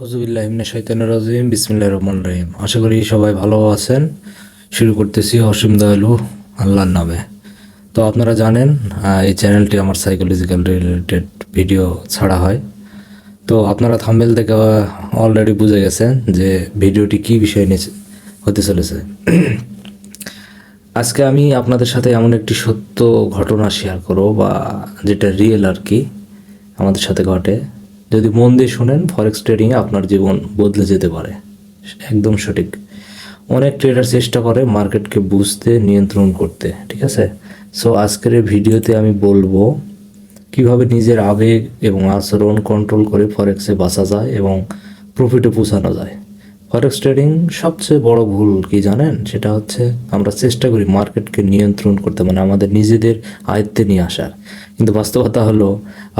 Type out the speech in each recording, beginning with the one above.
আউজুবিল্লাহ ইমনে শৈতানুর রাজিম বিসমিল্লাহ রহমান রহিম। আশা করি সবাই ভালো আছেন। শুরু করতেছি অসীম দয়ালু আল্লাহর নামে। তো আপনারা জানেন এই চ্যানেলটি আমার সাইকোলজিক্যাল রিলেটেড ভিডিও ছাড়া হয়। তো আপনারা থাম্বেল থেকে অলরেডি বুঝে গেছেন যে ভিডিওটি কী বিষয় নিয়ে হতে চলেছে। আজকে আমি আপনাদের সাথে এমন একটি সত্য ঘটনা শেয়ার করব, বা যেটা রিয়েল আর কি আমাদের সাথে ঘটে। যদি মন দিয়ে শোনেন ফরেক্স ট্রেডিংয়ে আপনার জীবন বদলে যেতে পারে। একদম সঠিক। অনেক ট্রেডার চেষ্টা করে মার্কেটকে বুঝতে, নিয়ন্ত্রণ করতে, ঠিক আছে? সো আজকের ভিডিওতে আমি বলব কীভাবে নিজের আবেগ এবং আচরণ কন্ট্রোল করে ফরেক্সে বাঁচা যায় এবং প্রফিটে পৌঁছানো যায়। ফরেক্স ট্রেডিং সবচেয়ে বড় ভুল কি জানেন? সেটা হচ্ছে আমরা চেষ্টা করি মার্কেটকে নিয়ন্ত্রণ করতে মানে আমাদের নিজেদের আয়ত্তে নিয়ে আসার। কিন্তু বাস্তবতা হলো,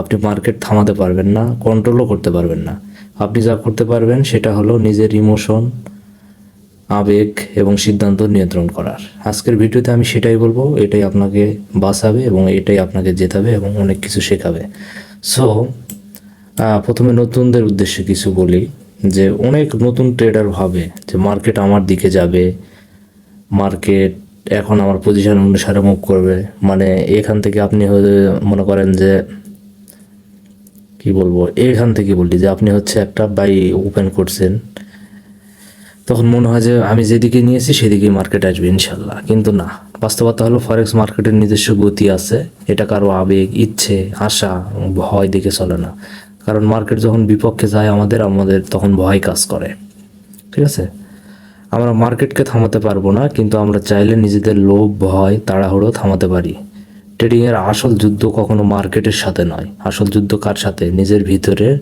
আপনি মার্কেট থামাতে পারবেন না কন্ট্রোলও করতে পারবেন না। আপনি যা করতে পারবেন, সেটা হলো নিজের ইমোশন আবেগ এবং সিদ্ধান্ত নিয়ন্ত্রণ করার। আজকের ভিডিওতে আমি সেটাই বলব, এটাই আপনাকে বাঁচাবে এবং এটাই আপনাকে জেতাবে এবং অনেক কিছু শেখাবে। সো প্রথমে নতুনদের উদ্দেশ্যে কিছু বলি। যে অনেক নতুন ট্রেডার ভাবে যে মার্কেট আমার দিকে যাবে মার্কেট এখন আমার পজিশন অনুসারে মুভ করবে। মানে এখান থেকে আপনি মনে করেন যে, কি বলব, এখান থেকে বলি যে আপনি হচ্ছে একটা বাই ওপেন করছেন, তখন মনে হয় যে আমি যেদিকে নিয়েছি সেদিকেই মার্কেট আসবে ইনশাল্লাহ। কিন্তু না, বাস্তবতা হলো ফরেক্স মার্কেটের নিজস্ব গতি আছে, এটা কারও আবেগ, ইচ্ছে, আশা, ভয় দেখে চলে না। কারণ মার্কেট যখন বিপক্ষে যায় আমাদের আমাদের তখন ভয় কাজ করে। ঠিক আছে? আমরা মার্কেটকে থামাতে পারব না, কিন্তু আমরা চাইলে নিজেদের লোভ, ভয়, তাড়াহুড়ো থামাতে পারি। ট্রেডিংয়ের আসল যুদ্ধ কখনো মার্কেটের সাথে নয়। আসল যুদ্ধ কার সাথে? নিজের ভিতরের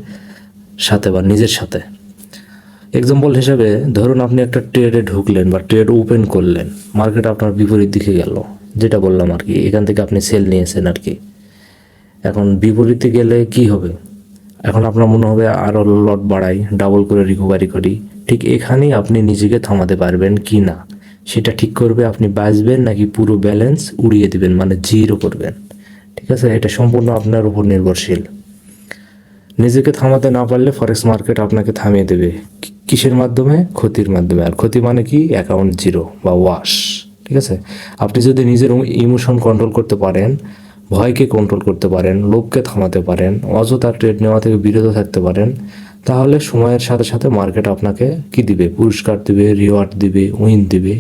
সাথে বা নিজের সাথে। এক্সাম্পল হিসেবে ধরুন আপনি একটা ট্রেডে ঢুকলেন বা ট্রেড ওপেন করলেন। মার্কেট আপনার বিপরীত দিকে গেল। যেটা বললাম আর কি, এখান থেকে আপনি সেল নিয়েছেন আর কি। এখন বিপরীতে গেলে কি হবে? এখন আপনার মনে হবে আরও লট বাড়াই ডাবল করে রিকভারি করি। ঠিক এখানেই আপনি নিজেকে থামাতে পারবেন কি না? সেটা ঠিক করবে, আপনি বাঁচবেন নাকি পুরো ব্যালেন্স উড়িয়ে দিবেন মানে জিরো করবেন। ঠিক আছে? এটা সম্পূর্ণ আপনার উপর নির্ভরশীল। নিজেকে থামাতে না পারলে ফরেক্স মার্কেট আপনাকে থামিয়ে দেবে। কিসের মাধ্যমে? ক্ষতির মাধ্যমে। আর ক্ষতি মানে কি? অ্যাকাউন্ট জিরো বা ওয়াশ ঠিক আছে? আপনি যদি নিজের ইমোশন কন্ট্রোল করতে পারেন ভয়কে কন্ট্রোল করতে পারেন, লোভকে থামাতে পারেন, অযথা ট্রেড নেওয়া থেকে বিরত থাকতে পারেন, তাহলে সময়ের সাথে সাথে মার্কেট আপনাকে কি দিবে? পুরস্কার দিবে রিওয়ার্ড দিবে উইন দিবে।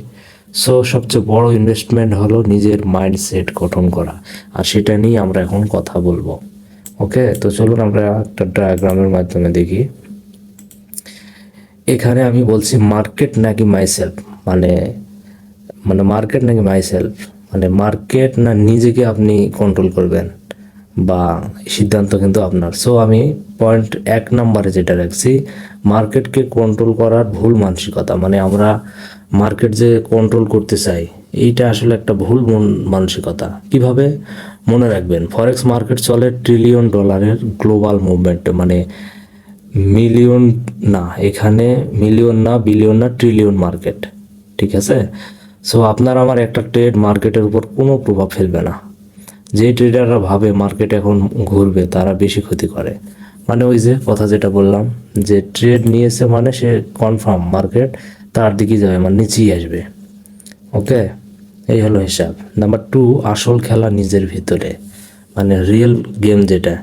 সো সবচেয়ে বড় ইনভেস্টমেন্ট হলো নিজের মাইন্ডসেট গঠন করা। আর সেটা নিয়ে আমরা এখন কথা বলব। ওকে তো চলুন আমরা একটা ডায়াগ্রামের মাধ্যমে দেখি। এখানে আমি বলছি মার্কেট নাকি মাইসেলফ মানে মানে মার্কেট নাকি মাইসেলফ মানে মার্কেট না নিজেকে আপনি কন্ট্রোল করবেন বা সিদ্ধান্ত কিন্তু আপনার। সো আমি পয়েন্ট এক নম্বরে যেটা রাখছি মার্কেটকে কন্ট্রোল করার ভুল মানসিকতা। মানে আমরা মার্কেট যে কন্ট্রোল করতে চাই, এইটা আসলে একটা ভুল মানসিকতা। কীভাবে? মনে রাখবেন ফরেক্স মার্কেট চলে ট্রিলিয়ন ডলারের গ্লোবাল মুভমেন্ট মানে মিলিয়ন না, এখানে মিলিয়ন না বিলিয়ন না ট্রিলিয়ন মার্কেট ঠিক আছে? সো আপনার আমার একটা ট্রেড মার্কেটের উপর কোনো প্রভাব ফেলবে না। যে ট্রেডাররা ভাবে মার্কেট এখন ঘুরবে, তারা বেশি ক্ষতি করে। মানে ওই যে কথা যেটা বললাম, যে ট্রেড নিয়েছে মানে সে কনফার্ম মার্কেট তার দিকেই যাবে মানে নিচেই আসবে। ওকে এই হলো হিসাব। নাম্বার টু আসল খেলা নিজের ভিতরে। মানে রিয়েল গেম যেটা।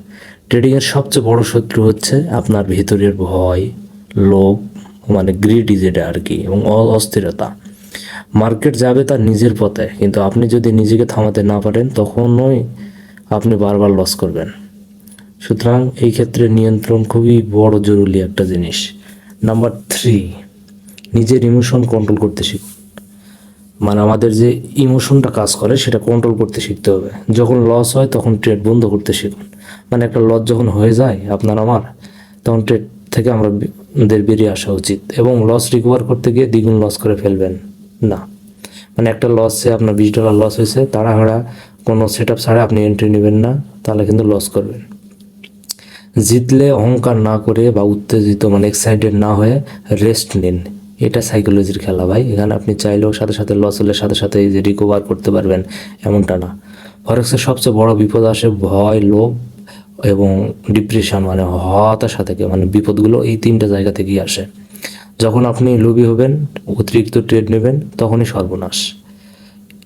ট্রেডিংয়ের সবচেয়ে বড় শত্রু হচ্ছে আপনার ভিতরের ভয়, লোভ মানে গ্রিডি যেটা আর কি, এবং অস্থিরতা মার্কেট যাবে তার নিজের পথে, কিন্তু আপনি যদি নিজেকে থামাতে না পারেন, তখনই আপনি বারবার লস করবেন। সুতরাং এই ক্ষেত্রে নিয়ন্ত্রণ খুবই বড় জরুরি একটা জিনিস। নাম্বার থ্রি নিজের ইমোশন কন্ট্রোল করতে শিখুন। মানে আমাদের যে ইমোশনটা কাজ করে, সেটা কন্ট্রোল করতে শিখতে হবে। যখন লস হয়, তখন ট্রেড বন্ধ করতে শিখুন। মানে একটা লস যখন হয়ে যায়, আপনার আমার, তখন ট্রেড থেকে আমাদের বেরিয়ে আসা উচিত। এবং লস রিকভার করতে গিয়ে দ্বিগুণ লস করে ফেলবেন। না। মানে একটা লসে আপনার বিশ ডলার লস হয়েছে, তাড়াহুড়া কোনো সেট আপ ছাড়া আপনি এন্ট্রি নেবেন না, তাহলে কিন্তু লস করবেন। জিতলে অহংকার না করে বা উত্তেজিত মানে এক্সাইটেড না হয়ে রেস্ট নিন। এটা সাইকোলজির খেলা ভাই। এখানে আপনি চাইলেও সাথে সাথে লস হলে সাথে সাথে যে রিকভার করতে পারবেন, এমনটা না। ফরেক্সের সবচেয়ে বড় বিপদ আসে ভয়, লোভ এবং ডিপ্রেশন মানে হতাশা থেকে মানে বিপদগুলো এই তিনটা জায়গা থেকেই আসে। যখন আপনি লোভী হবেন, অতিরিক্ত ট্রেড নেবেন, তখনই সর্বনাশ।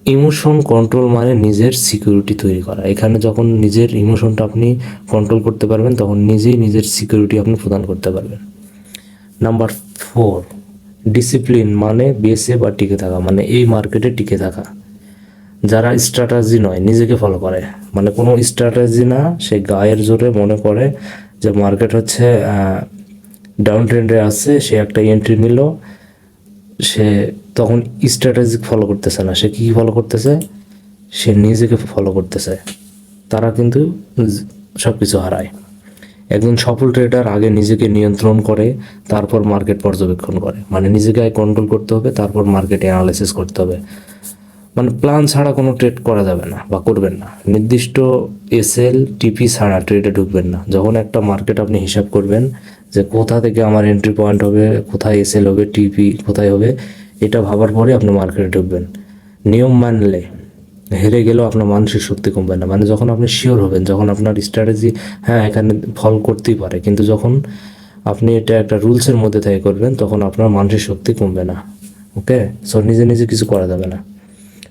ইমোশন কন্ট্রোল মানে নিজের সিকিউরিটি তৈরি করা। এখানে যখন নিজের ইমোশনটা আপনি কন্ট্রোল করতে পারবেন, তখন নিজেই নিজের সিকিউরিটি আপনি প্রদান করতে পারবেন। নাম্বার ফোর ডিসিপ্লিন মানে বেসে বা টিকে থাকা মানে এই মার্কেটে টিকে থাকা। যারা স্ট্র্যাটাজি নয়, নিজেকে ফলো করে। মানে কোনো স্ট্র্যাটাজি না, সে গায়ের জোরে মনে করে যে মার্কেট হচ্ছে ডাউন ট্রেন্ডে আছে, সে একটা এন্ট্রি নিল, সে তখন স্ট্র্যাটেজি ফলো করতেছে না। সে কী ফলো করতেছে? সে নিজেকে ফলো করতেছে। তারা কিন্তু সব কিছু হারায়। একজন সফল ট্রেডার আগে নিজেকে নিয়ন্ত্রণ করে, তারপর মার্কেট পর্যবেক্ষণ করে। মানে নিজেকে কন্ট্রোল করতে হবে, তারপর মার্কেট অ্যানালাইসিস করতে হবে। মানে প্ল্যান ছাড়া কোনো ট্রেড করা যাবে না বা করবেন না। নির্দিষ্ট এসএল টিপি ছাড়া ট্রেডে ঢুকবেন না। যখন একটা মার্কেট আপনি হিসাব করবেন যে কোথা থেকে আমার এন্ট্রি পয়েন্ট হবে, কোথায় এসএল হবে টিপি কোথায় হবে, এটা ভাবার পরে আপনি মার্কেটে ঢুকবেন। নিয়ম মানলে হেরে গেলেও আপনার মানসিক শক্তি কমবে না। মানে যখন আপনি শিওর হবেন, যখন আপনার স্ট্র্যাটেজি হ্যাঁ এখানে ফল করতেই পারে, কিন্তু যখন আপনি এটা একটা রুলসের মধ্যে থেকে করবেন, তখন আপনার মানসিক শক্তি কমবে না। ওকে সো নিজে নিজে কিছু করা যাবে না।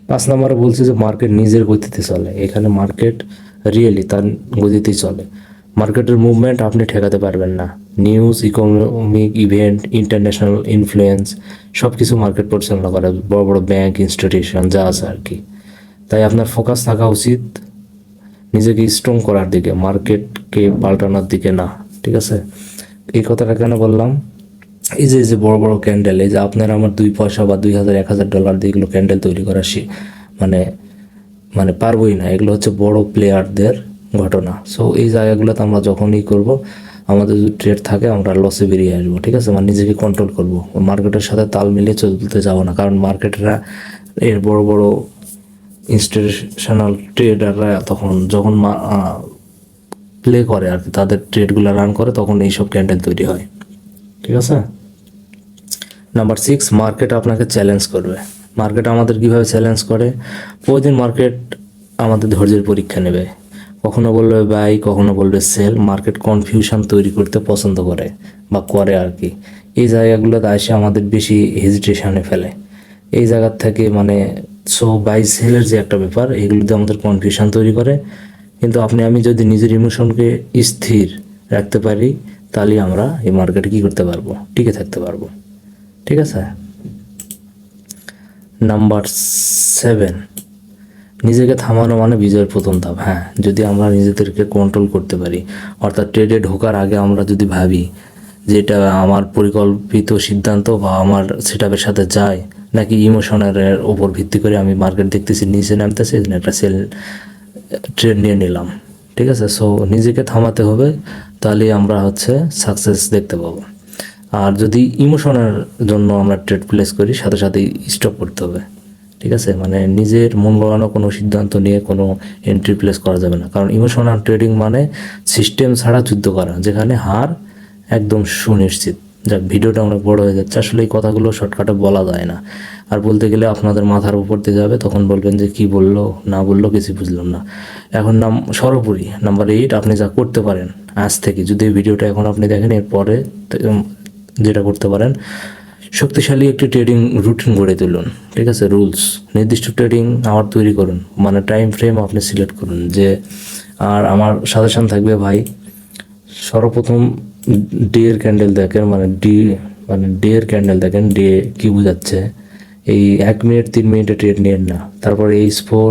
পাঁচ নম্বরে বলছে যে মার্কেট নিজের গতিতে চলে। এখানে মার্কেট রিয়েলি তার গতিতেই চলে। মার্কেটের মুভমেন্ট আপনি ঠেকাতে পারবেন না। News economic event international influence সব কিছু মার্কেট পরিচালনা করে। বড় বড় ব্যাংক ইনস্টিটিউশন যা আছে আর কি। তাই আপনার ফোকাস থাকা উচিত নিজেকে স্ট্রং করার দিকে। মার্কেটকে পাল্টানোর দিকে না। ঠিক আছে? এই কথাটা কেন বললাম? এই যে যে বড় বড় ক্যান্ডেল এই যে আপনার আমার দুই পয়সা বা দুই হাজার, এক হাজার ডলার দিয়ে এগুলো ক্যান্ডেল তৈরি করা সে মানে মানে পারবই না। এগুলো হচ্ছে বড় প্লেয়ারদের ঘটনা। সো এই জায়গাগুলোতে আমরা যখনই করব, আমাদের যদি ট্রেড থাকে, আমরা লসে বেরিয়ে আসব, ঠিক আছে? মানে নিজেকে কন্ট্রোল করব। মার্কেটের সাথে তাল মিলিয়ে চলতে যাব না। কারণ মার্কেটরা এর বড় বড় ইনস্টিটিউশনাল ট্রেডাররা তখন যখন প্লে করে আর কি, তাদের ট্রেডগুলো রান করে, তখন এইসব ক্যান্ডেল তৈরি হয়। ঠিক আছে? নাম্বার সিক্স মার্কেট আপনাকে চ্যালেঞ্জ করবে। মার্কেট আমাদের কীভাবে চ্যালেঞ্জ করে? প্রতিদিন মার্কেট আমাদের ধৈর্যের পরীক্ষা নেবে। কখনো বলবে বাই কখনো বলবে সেল মার্কেট কনফিউশন তৈরি করতে পছন্দ করে বা করে আর কি। এই জায়গাগুলোতে এসে আমাদের বেশি হেজিটেশনে ফেলে। এই জায়গার থেকে মানে সো বাই সেলের যে একটা ব্যাপার, এগুলোতে আমাদের কনফিউশন তৈরি করে। কিন্তু আপনি, আমি যদি নিজের ইমোশনকে স্থির রাখতে পারি তাহলে আমরা এই মার্কেটে কী করতে পারব? টিকে থাকতে পারব। ঠিক আছে? নাম্বার সেভেন নিজেকে থামানো মানে বিজয়ের প্রথম ধাপ হ্যাঁ। যদি আমরা নিজেদেরকে কন্ট্রোল করতে পারি, অর্থাৎ ট্রেডে ঢোকার আগে আমরা যদি ভাবি যে এটা আমার পরিকল্পিত সিদ্ধান্ত বা আমার সেটাপের সাথে যায়, নাকি ইমোশনের ওপর ভিত্তি করে আমি মার্কেট দেখতেছি, নিচে নামতেছি একটা সেল ট্রেড নিয়ে নিলাম। ঠিক আছে? সো নিজেকে থামাতে হবে তাহলে আমরা হচ্ছে সাকসেস দেখতে পাবো। আর যদি ইমোশনের জন্য আমরা ট্রেড প্লেস করি, সাথে সাথে স্টপ করতে হবে। ঠিক আছে? মানে নিজের মন গড়ানো কোনো সিদ্ধান্ত নিয়ে কোনো এন্ট্রি প্লেস করা যাবে না। কারণ ইমোশনাল ট্রেডিং মানে সিস্টেম ছাড়া যুদ্ধ করা, যেখানে হার একদম সুনিশ্চিত। যাক, ভিডিওটা অনেক বড় হয়ে যাচ্ছে। আসলে এই কথাগুলো শর্টকাটে বলা যায় না। আর বলতে গেলে আপনাদের মাথার উপর দিয়ে যাবে, তখন বলবেন যে কি বলল, না বলল কিছু বুঝলাম না। এখন নাম, সর্বোপরি নাম্বার এইট আপনি যা করতে পারেন আজ থেকে, যদি এই ভিডিওটা এখন আপনি দেখেন, এরপরে যেটা করতে পারেন, শক্তিশালী একটি ট্রেডিং রুটিন গড়ে তুলুন, ঠিক আছে? রুলস নির্দিষ্ট ট্রেডিং আওয়ার তৈরি করুন মানে টাইম ফ্রেম আপনি সিলেক্ট করুন যে, আর আমার সাজেশন থাকবে ভাই, সর্বপ্রথম ডে এর ক্যান্ডেল দেখেন মানে ডি মানে ডে এর ক্যান্ডেল দেখেন ডে কি বোঝাচ্ছে? এই এক মিনিট তিন মিনিটে ট্রেড নেন না। তারপর এইচ ফোর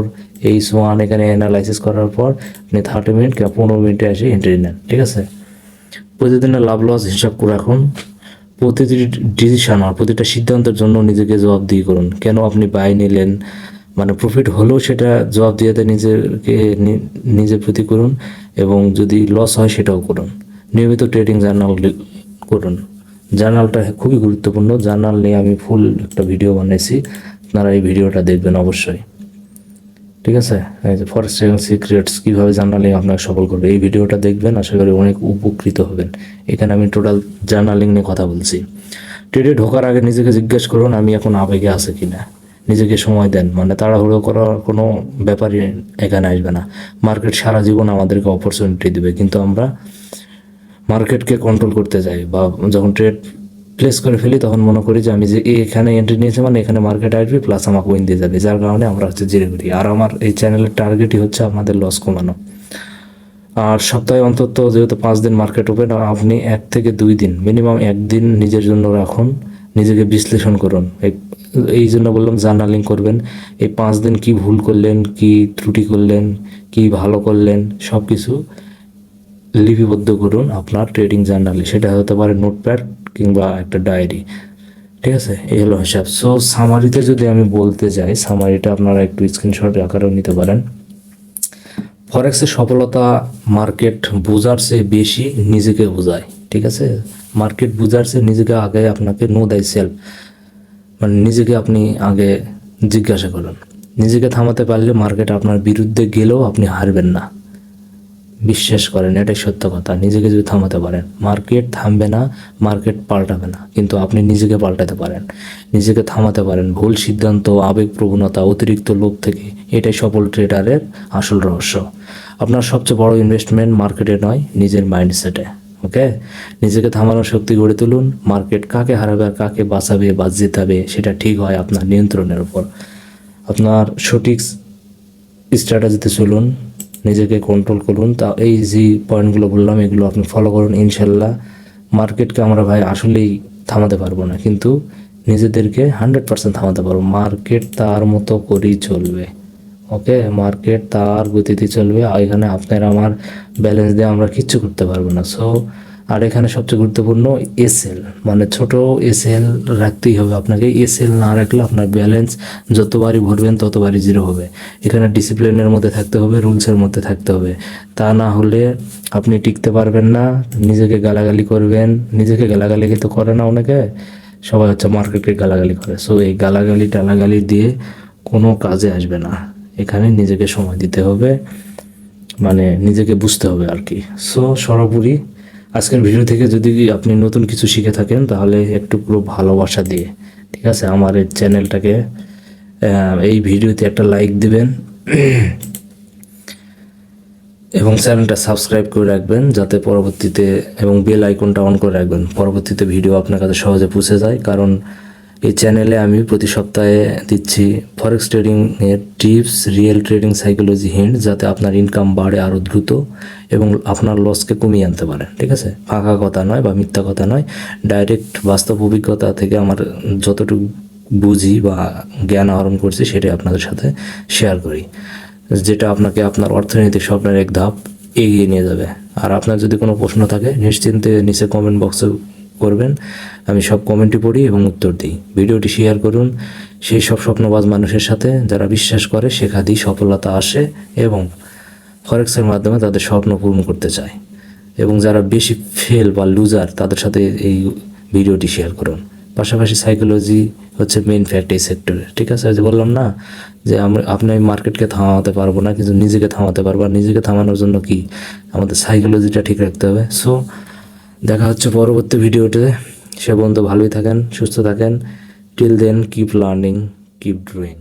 এইচ ওয়ান এখানে অ্যানালাইসিস করার পর আপনি থার্টি মিনিট কিংবা পনেরো মিনিটে এসে এন্ট্রি নেন, ঠিক আছে? প্রতিদিনের লাভ লস হিসাব করে রাখুন প্রতিটি ডিসিশন আর প্রতিটা সিদ্ধান্তের জন্য নিজেকে জবাবদিহি করুন। কেন আপনি বাই নিলেন? মানে প্রফিট হলেও সেটা জবাব দিয়েতে নিজেকে নিজের প্রতি করুন এবং যদি লস হয় সেটাও করুন। নিয়মিত ট্রেডিং জার্নাল করুন। জার্নালটা খুবই গুরুত্বপূর্ণ। জার্নাল নিয়ে আমি ফুল একটা ভিডিও বানিয়েছি আপনারা এই ভিডিওটা দেখবেন অবশ্যই। ঠিক আছে? এই যে ফরেস্ট সিক্রেটস কীভাবে জার্নালিং আপনাকে সফল করবে? এই ভিডিওটা দেখবেন, আশা করি অনেক উপকৃত হবেন। এখানে আমি টোটাল জার্নালিং নিয়ে কথা বলছি। ট্রেডে ঢোকার আগে নিজেকে জিজ্ঞেস করুন, আমি এখন আবেগে আছে কিনা? নিজেকে সময় দেন মানে তাড়াহুড়ো করার কোনো ব্যাপারই এখানে আসবে না। মার্কেট সারা জীবন আমাদেরকে অপরচুনিটি দেবে, কিন্তু আমরা মার্কেটকে কন্ট্রোল করতে যাই, বা যখন ট্রেড প্লেস করে ফেলি, তখন মনে করি যে আমি যে এখানে এন্ট্রি নিয়েছি মানে এখানে মার্কেট আসবে প্লাস আমাকে উইন দিয়ে যাবে। যার কারণে আমরা হচ্ছে জিরে করি। আর আমার এই চ্যানেলের টার্গেটই হচ্ছে আপনাদের লস কমানো। আর সপ্তাহে অন্তত যেহেতু পাঁচ দিন মার্কেট ওপেন আপনি এক থেকে দুই দিন মিনিমাম একদিন নিজের জন্য রাখুন, নিজেকে বিশ্লেষণ করুন। এই এই জন্য বললাম জার্নালিং করবেন। এই পাঁচ দিন কি ভুল করলেন, কি ত্রুটি করলেন, কি ভালো করলেন সব কিছু লিপিবদ্ধ করুন আপনার ট্রেডিং জার্নালে সেটা হতে পারে নোটপ্যাড কিংবা একটা ডায়েরি ঠিক আছে? এই হলো হিসাব। সো সামারিতে যদি আমি বলতে যাই সামারিটা আপনারা একটু স্ক্রিনশট আকারেও নিতে পারেন। ফরেক্সের সফলতা মার্কেট বোঝার চেয়ে বেশি নিজেকে বোঝায়, ঠিক আছে? মার্কেট বোঝার চেয়ে নিজেকে আগে আপনাকে নো দাই সেলফ মানে নিজেকে আপনি আগে জিজ্ঞাসা করুন। নিজেকে থামাতে পারলে মার্কেট আপনার বিরুদ্ধে গেলেও আপনি হারবেন না। বিশ্বাস করেন, এটাই সত্য কথা। নিজেকে যদি থামাতে পারেন, মার্কেট থামবে না, মার্কেট পাল্টাবে না। কিন্তু আপনি নিজেকে পাল্টাতে পারেন। নিজেকে থামাতে পারেন, ভুল সিদ্ধান্ত, আবেগ প্রবণতা, অতিরিক্ত লোভ থেকে। এটাই সফল ট্রেডারের আসল রহস্য। আপনার সবচেয়ে বড় ইনভেস্টমেন্ট মার্কেটে নয়, নিজের মাইন্ডসেটে ওকে নিজেকে থামানোর শক্তি গড়ে তুলুন। মার্কেট কাকে হারাবে আর কাকে বাঁচাবে বা জেতাবে, সেটা ঠিক হয় আপনার নিয়ন্ত্রণের উপর। আপনার সঠিক স্ট্র্যাটেজিতে চলুন। নিজেকে কন্ট্রোল করুন। তা এই যে পয়েন্টগুলো বললাম, এগুলো আপনি ফলো করুন, ইনশাল্লাহ। মার্কেটকে আমরা ভাই আসলেই থামাতে পারব না, কিন্তু নিজেদেরকে হান্ড্রেড পার্সেন্ট থামাতে পারব। মার্কেট তার মতো করেই চলবে। ওকে মার্কেট তার গতিতে চলবে। এখানে আপনার আমার ব্যালেন্স দিয়ে আমরা কিচ্ছু করতে পারব না। সো আর এখানে সবচেয়ে গুরুত্বপূর্ণ এসএল মানে ছোট এসএল রাখতেই হবে আপনাকে। এসএল না রাখলে আপনার ব্যালেন্স যতবারই ভরবেন ততবারই জিরো হবে। এখানে ডিসিপ্লিনের মধ্যে থাকতে হবে রুলসের মধ্যে থাকতে হবে। তা না হলে আপনি টিকতে পারবেন না, নিজেকে গালাগালি করবেন। নিজেকে গালাগালি কিন্তু করে না অনেকে। সবাই হচ্ছে মার্কেটকে গালাগালি করে। সো এই গালাগালি, টালাগালি দিয়ে কোনো কাজে আসবে না। এখানে নিজেকে সময় দিতে হবে। মানে নিজেকে বুঝতে হবে আর কি। সো সর্বোপরি আজকের ভিডিও থেকে যদি আপনি নতুন কিছু শিখে থাকেন, তাহলে একটু পুরো ভালোবাসা দিয়ে, ঠিক আছে? আমার এই চ্যানেলটাকে এই ভিডিওতে একটা লাইক দিবেন। এবং চ্যানেলটা সাবস্ক্রাইব করে রাখবেন, যাতে পরবর্তীতে, এবং বেল আইকনটা অন করে রাখবেন। পরবর্তীতে ভিডিও আপনার কাছে সহজে পৌঁছে যায়, কারণ এই চ্যানেলে আমি প্রতি সপ্তাহে দিচ্ছি ফরেক্স ট্রেডিং এর tips real trading psychology hint যাতে আপনার ইনকাম বাড়ে আরও দ্রুত এবং আপনার লসকে কমিয়ে আনতে পারেন ঠিক আছে? ফাঁকা কথা নয় বা মিথ্যা কথা নয়। ডাইরেক্ট বাস্তব অভিজ্ঞতা থেকে আমার যতটুকু বুঝি বা জ্ঞান আহরণ করছি সেটাই আপনাদের সাথে শেয়ার করি। যেটা আপনাকে আপনার অর্থনৈতিক স্বপ্নের এক ধাপ এগিয়ে নিয়ে যাবে। আর আপনার যদি কোনো প্রশ্ন থাকে, নিশ্চিন্তে নিচে কমেন্ট বক্সে করবেন। আমি সব কমেন্টই পড়ি এবং উত্তর দিই। ভিডিওটি শেয়ার করুন। সেই সব স্বপ্নবাজ মানুষের সাথে যারা বিশ্বাস করে শেখাতেই সফলতা আসে এবং ফরেক্সের মাধ্যমে তাদের স্বপ্ন পূরণ করতে চায়। এবং যারা বেশি ফেল বা লুজার তাদের সাথে এই ভিডিওটি শেয়ার করুন। পাশাপাশি সাইকোলজি হচ্ছে মেন ফ্যাক্ট এই সেক্টরে ঠিক আছে? যে বললাম না যে আমরা, আপনি মার্কেটকে থামাতে পারব না, কিন্তু নিজেকে থামাতে পারব। আর নিজেকে থামানোর জন্য কি? আমাদের সাইকোলজিটা ঠিক রাখতে হবে। সো দেখা হচ্ছে পরবর্তী ভিডিওতে। সে পর্যন্ত ভালোই থাকেন সুস্থ থাকেন। Till then keep learning keep drawing